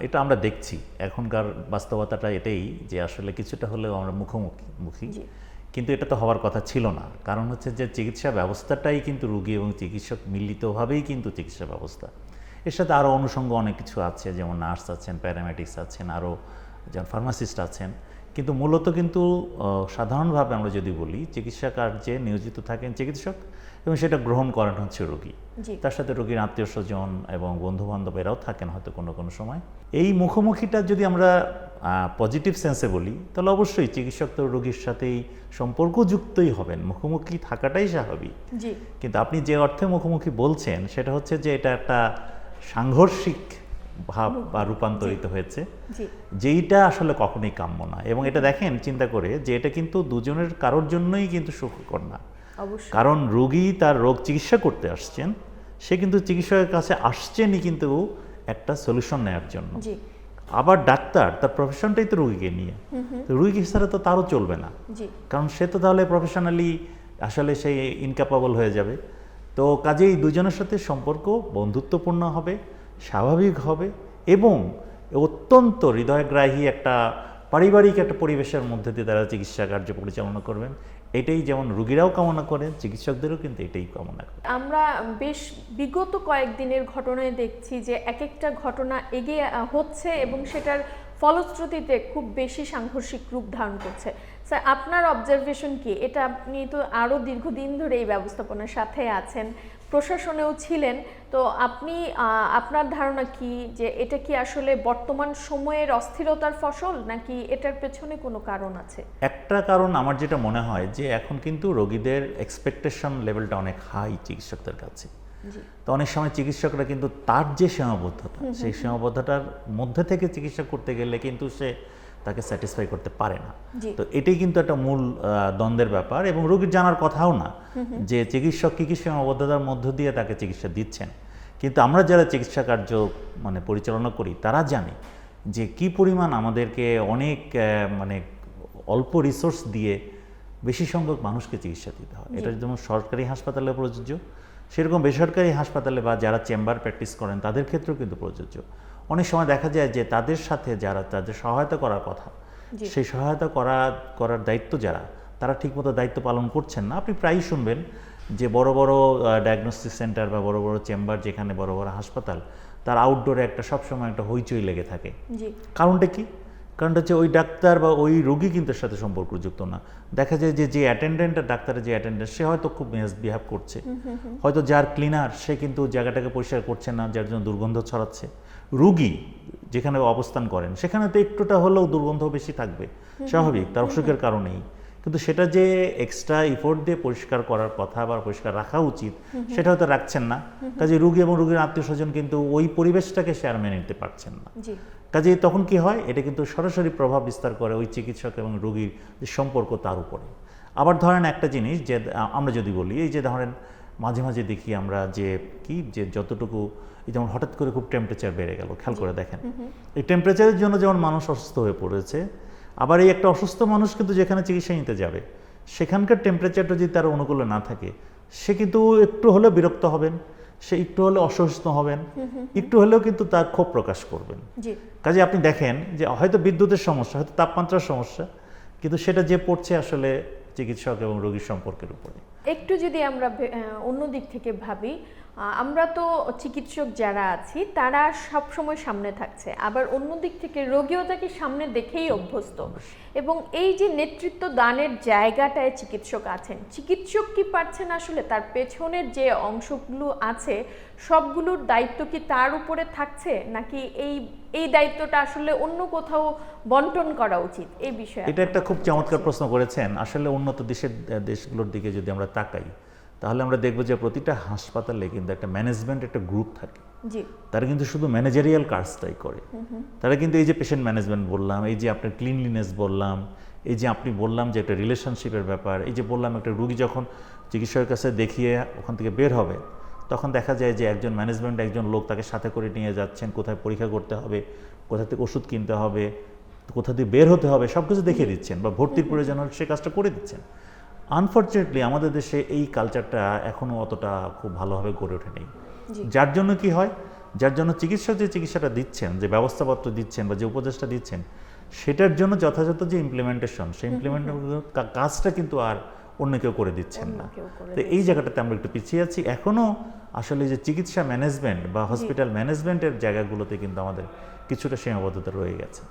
এটা আমরা দেখছি। এখনকার বাস্তবতাটা এটাই যে আসলে কিছুটা হলেও আমরা মুখোমুখি। মুখী কিন্তু এটা তো হওয়ার কথা ছিল না। কারণ হচ্ছে যে চিকিৎসা ব্যবস্থাটাই কিন্তু রুগী এবং চিকিৎসক মিলিতভাবেই কিন্তু চিকিৎসা ব্যবস্থা। এর সাথে আরও অনুষঙ্গ অনেক কিছু আছে যেমন নার্স আছেন প্যারামেডিক্স আছেন আরও যেমন ফার্মাসিস্ট আছেন। কিন্তু মূলত কিন্তু সাধারণভাবে আমরা যদি বলি চিকিৎসা কার্যে নিয়োজিত থাকেন চিকিৎসক এবং সেটা গ্রহণ করেন হচ্ছে রোগী। তার সাথে রোগীর আত্মীয় স্বজন এবং বন্ধু বান্ধব এরাও থাকেন হয়তো কোনো কোনো সময়। এই মুখোমুখিটা যদি আমরা পজিটিভ সেন্সে বলি তাহলে অবশ্যই চিকিৎসক তো রোগীর সাথেই সম্পর্কযুক্তই হবেন। মুখোমুখি থাকাটাই স্বাভাবিক। কিন্তু আপনি যে অর্থে মুখোমুখি বলছেন সেটা হচ্ছে যে এটা একটা সাংঘর্ষিক ভাব বা রূপান্তরিত হয়েছে। যেইটা আসলে কখনোই কাম্য না এবং এটা দেখেন চিন্তা করে যে এটা কিন্তু দুজনের কারোর জন্যই কিন্তু সুখকর না। কারণ রোগী তার রোগ চিকিৎসা করতে আসছেন সে কিন্তু চিকিৎসকের কাছে আসছেনই কিন্তু একটা সলিউশন নেওয়ার জন্য। আবার ডাক্তার তার প্রফেশনটাই তো রুগীকে নিয়ে। রুগী রোগী ছাড়া তো তারও চলবে না। কারণ সে তো তাহলে প্রফেশনালি আসলে সে ইনক্যাপাবল হয়ে যাবে। তো কাজেই দুজনের সাথে সম্পর্ক বন্ধুত্বপূর্ণ হবে। স্বাভাবিক হবে এবং অত্যন্ত হৃদয়গ্রাহী একটা পারিবারিক একটা পরিবেশের মধ্যে দিয়ে তারা চিকিৎসা কার্য পরিচালনা করবেন। এটাই যেমন রুগীরাও কামনা করেন, চিকিৎসকদেরও কিন্তু এটাই কামনা করেন। আমরা বেশ বিগত কয়েকদিনের ঘটনায় দেখছি যে এক একটা ঘটনা এগিয়ে হচ্ছে এবং সেটার ফলশ্রুতিতে খুব বেশি সাংঘর্ষিক রূপ ধারণ করছে। স্যার, আপনার অবজারভেশন কি? এটা আপনি তো আরও দীর্ঘদিন ধরে এই ব্যবস্থাপনার সাথে আছেন, প্রশাসনেও ছিলেন। তো আপনি আপনার ধারণা কি যে এটা কি আসলে বর্তমান সময়ের অস্থিরতার ফসল, নাকি এটার পেছনে কোনো কারণ আছে? একটা কারণ আমার যেটা মনে হয় যে এখন কিন্তু রোগীদের এক্সপেকটেশন লেভেলটা অনেক হাই চিকিৎসকদের কাছে। তো অনেক সময় চিকিৎসকরা কিন্তু তার যে সীমাবদ্ধতা সেই সীমাবদ্ধতার মধ্যে থেকে চিকিৎসা করতে গেলে কিন্তু সে তাকে স্যাটিসফাই করতে পারে না। তো এটাই কিন্তু একটা মূল দ্বন্দ্বের ব্যাপার এবং রোগীর জানার কথাও না যে চিকিৎসক কী কী সীমাবদ্ধতার মধ্য দিয়ে তাকে চিকিৎসা দিচ্ছেন। কিন্তু আমরা যারা চিকিৎসা কার্য মানে পরিচালনা করি তারা জানে যে কি পরিমাণ আমাদেরকে অনেক মানে অল্প রিসোর্স দিয়ে বেশি সংখ্যক মানুষকে চিকিৎসা দিতে হয়। এটা যেমন সরকারি হাসপাতালে প্রযোজ্য সেরকম বেসরকারি হাসপাতালে বা যারা চেম্বার প্র্যাকটিস করেন তাদের ক্ষেত্রেও কিন্তু প্রযোজ্য। অনেক সময় দেখা যায় যে তাদের সাথে যারা তাদের সহায়তা করার কথা সেই সহায়তা করা করার দায়িত্ব যারা তারা ঠিকমতো দায়িত্ব পালন করছেন না। আপনি প্রায়ই শুনবেন যে বড় বড় ডায়াগনস্টিক সেন্টার বা বড় বড় চেম্বার যেখানে বড় বড় হাসপাতাল তার আউটডোরে একটা সবসময় একটা হইচই লেগে থাকে। কারণটা কি? কারণটা হচ্ছে ওই ডাক্তার বা ওই রোগী কিন্তু এর সাথে সম্পর্কযুক্ত না। দেখা যায় যে যে অ্যাটেন্ডেন্ট আর ডাক্তারের যে অ্যাটেন্ডেন্ট সে হয়তো খুব বিহেভ করছে। হয়তো যার ক্লিনার সে কিন্তু জায়গাটাকে পরিষ্কার করছে না যার জন্য দুর্গন্ধ ছড়াচ্ছে। রুগী যেখানে অবস্থান করেন সেখানে তো একটুটা হলেও দুর্গন্ধ বেশি থাকবে। স্বাভাবিক তার অসুখের কারণেই কিন্তু সেটা যে এক্সট্রা ইফোর্ট দিয়ে পরিষ্কার করার কথা বা পরিষ্কার রাখা উচিত সেটা হয়তো রাখছেন না। কাজে রুগী এবং রুগীর আত্মীয় স্বজন কিন্তু ওই পরিবেশটাকে আর মেনে নিতে পারছেন না। কাজে তখন কি হয় এটা কিন্তু সরাসরি প্রভাব বিস্তার করে ওই চিকিৎসক এবং রোগীর যে সম্পর্ক তার উপরে। আবার ধরেন একটা জিনিস যে আমরা যদি বলি এই যে ধরেন মাঝে মাঝে দেখি আমরা যে কি যে যতটুকু যেমন হঠাৎ করে খুব টেম্পারেচার বেড়ে গেল খেয়াল করে দেখেন। এই টেম্পারেচারের জন্য যেমন মানুষ অসুস্থ হয়ে পড়েছে আবার এই একটা অসুস্থ মানুষ কিন্তু যেখানে চিকিৎসা নিতে যাবে সেখানকার টেম্পারেচারটা যদি তার অনুকূলে না থাকে সে কিন্তু একটু হলেও বিরক্ত হবেন সে একটু হলে অসুস্থ হবেন একটু হলেও কিন্তু তার ক্ষোভ প্রকাশ করবেন। কাজে আপনি দেখেন যে হয়তো বিদ্যুতের সমস্যা হয়তো তাপমাত্রার সমস্যা কিন্তু সেটা যে পড়ছে আসলে চিকিৎসক এবং রোগীর সম্পর্কের উপরে। একটু যদি আমরা অন্য দিক থেকে ভাবি আমরা তো চিকিৎসক যারা আছি, তারা সব সময় সামনে থাকছে। আবার অন্য দিক থেকে রোগীও তাকে সামনে দেখেই অভ্যস্ত। এবং এই যে নেতৃত্ব দানের জায়গাটায় চিকিৎসক আছেন, চিকিৎসক কি পারছেন আসলে? তার পেছনের যে অংশগুলো আছে, সবগুলোর দায়িত্ব কি তার উপরে থাকছে? নাকি এই এই দায়িত্বটা আসলে অন্য কোথাও বন্টন করা উচিত এই বিষয়ে এটা একটা খুব চমৎকার প্রশ্ন করেছেন। আসলে উন্নত দেশের দেশগুলোর দিকে যদি আমরা তাকাই তাহলে আমরা দেখব যে প্রতিটা হাসপাতালে কিন্তু একটা ম্যানেজমেন্ট একটা গ্রুপ থাকে। তারা কিন্তু শুধু ম্যানেজারিয়াল কাজটাই করে। তারা কিন্তু এই যে পেশেন্ট ম্যানেজমেন্ট বললাম এই যে আপনার ক্লিনলিনেস বললাম এই যে আপনি বললাম যে একটা রিলেশনশিপের ব্যাপার এই যে বললাম একটা রুগী যখন চিকিৎসকের কাছে দেখিয়ে ওখান থেকে বের হবে তখন দেখা যায় যে একজন ম্যানেজমেন্ট একজন লোক তাকে সাথে করে নিয়ে যাচ্ছেন কোথায় পরীক্ষা করতে হবে কোথা থেকে ওষুধ কিনতে হবে কোথা দিয়ে বের হতে হবে সব কিছু দেখিয়ে দিচ্ছেন বা ভর্তির প্রয়োজন হলে সে কাজটা করে দিচ্ছেন। আনফর্চুনেটলি আমাদের দেশে এই কালচারটা এখনও অতটা খুব ভালোভাবে গড়ে ওঠেনি। যার জন্য কি হয়? যার জন্য চিকিৎসক যে চিকিৎসাটা দিচ্ছেন যে ব্যবস্থাপত্র দিচ্ছেন বা যে উপদেশটা দিচ্ছেন সেটার জন্য যথাযথ যে ইমপ্লিমেন্টেশন সেই ইমপ্লিমেন্ট কাজটা কিন্তু আর অন্য কেউ করে দিচ্ছেন না। তো এই জায়গাটাতে আমরা একটু পিছিয়ে আছি। এখনও আসলে যে চিকিৎসা ম্যানেজমেন্ট বা হসপিটাল ম্যানেজমেন্টের জায়গাগুলোতে কিন্তু আমাদের কিছুটা সীমাবদ্ধতা রয়ে গেছে।